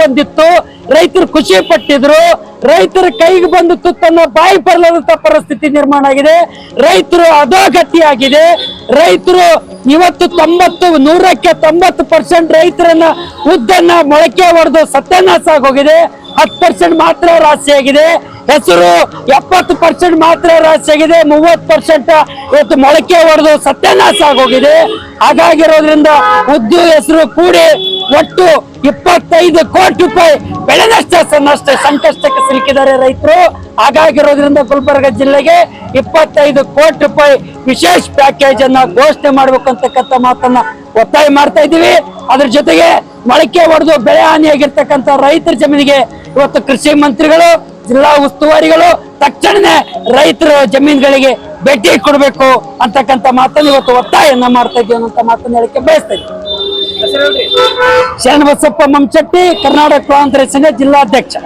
ಬಂದಿತ್ತು ರೈತರು ಖುಷಿ ಪಟ್ಟಿದ್ರು. ರೈತರ ಕೈಗೆ ಬಂದು ತುತ್ತನ್ನ ಬಾಯಿ ಬರಲಾದಂತ ಪರಿಸ್ಥಿತಿ ನಿರ್ಮಾಣ ಆಗಿದೆ. ರೈತರು ಅಧೋಗತಿಯಾಗಿದೆ. ರೈತರು ಇವತ್ತು ತೊಂಬತ್ತು, ನೂರಕ್ಕೆ ತೊಂಬತ್ತು ಪರ್ಸೆಂಟ್ ರೈತರನ್ನ ಉದ್ದನ್ನ ಮೊಳಕೆ ಹೊಡೆದು ಸತ್ಯನಾಶ ಆಗೋಗಿದೆ. ಹತ್ತು ಪರ್ಸೆಂಟ್ ಮಾತ್ರ ರಾಶಿಯಾಗಿದೆ ಹೆಸರು ಎಪ್ಪತ್ತು ಪರ್ಸೆಂಟ್ ಮಾತ್ರ ರಾಶಿಯಾಗಿದೆ ಮೂವತ್ತು ಪರ್ಸೆಂಟ್ ಇವತ್ತು ಮೊಳಕೆ ಹೊಡೆದು ಸತ್ಯನಾಶ ಆಗೋಗಿದೆ. ಹಾಗಾಗಿರೋದ್ರಿಂದ ಉದ್ಯೋಗ ಹೆಸರು ಕೂಡಿ ಒಟ್ಟು ಇಪ್ಪತ್ತೈದು ಕೋಟಿ ರೂಪಾಯಿ ಬೆಳೆ ನಷ್ಟ ನಷ್ಟ ಸಂಕಷ್ಟಕ್ಕೆ ಸಿಲುಕಿದ್ದಾರೆ ರೈತರು. ಹಾಗಾಗಿರೋದ್ರಿಂದ ಗುಲ್ಬರ್ಗ ಜಿಲ್ಲೆಗೆ ಇಪ್ಪತ್ತೈದು ಕೋಟಿ ರೂಪಾಯಿ ವಿಶೇಷ ಪ್ಯಾಕೇಜ್ ಅನ್ನ ಘೋಷಣೆ ಮಾಡ್ಬೇಕು ಅಂತಕ್ಕಂಥ ಮಾತನ್ನ ಒತ್ತಾಯ ಮಾಡ್ತಾ ಇದ್ದೀವಿ. ಅದ್ರ ಜೊತೆಗೆ ಮೊಳಕೆ ಹೊಡೆದು ಬೆಳೆ ಹಾನಿಯಾಗಿರ್ತಕ್ಕಂಥ ರೈತರ ಜಮೀನಿಗೆ ಇವತ್ತು ಕೃಷಿ ಮಂತ್ರಿಗಳು ಜಿಲ್ಲಾ ಉಸ್ತುವಾರಿಗಳು ತಕ್ಷಣನೇ ರೈತರ ಜಮೀನುಗಳಿಗೆ ಭೇಟಿ ಕೊಡಬೇಕು ಅಂತಕ್ಕಂಥ ಮಾತನ್ನು ಇವತ್ತು ಒತ್ತಾಯನ್ನ ಮಾಡ್ತಾ ಇದ್ದೀವಿ ಅನ್ನೋ ಮಾತನ್ನು ಹೇಳಕ್ಕೆ ಬಯಸ್ತಾ ಇದ್ದೀವಿ ಶರಣಬಸಪ್ಪ ಮಂಚಟ್ಟಿ ಕರ್ನಾಟಕ ಕಾಂಗ್ರೆಸ್ನ ಜಿಲ್ಲಾಧ್ಯಕ್ಷ.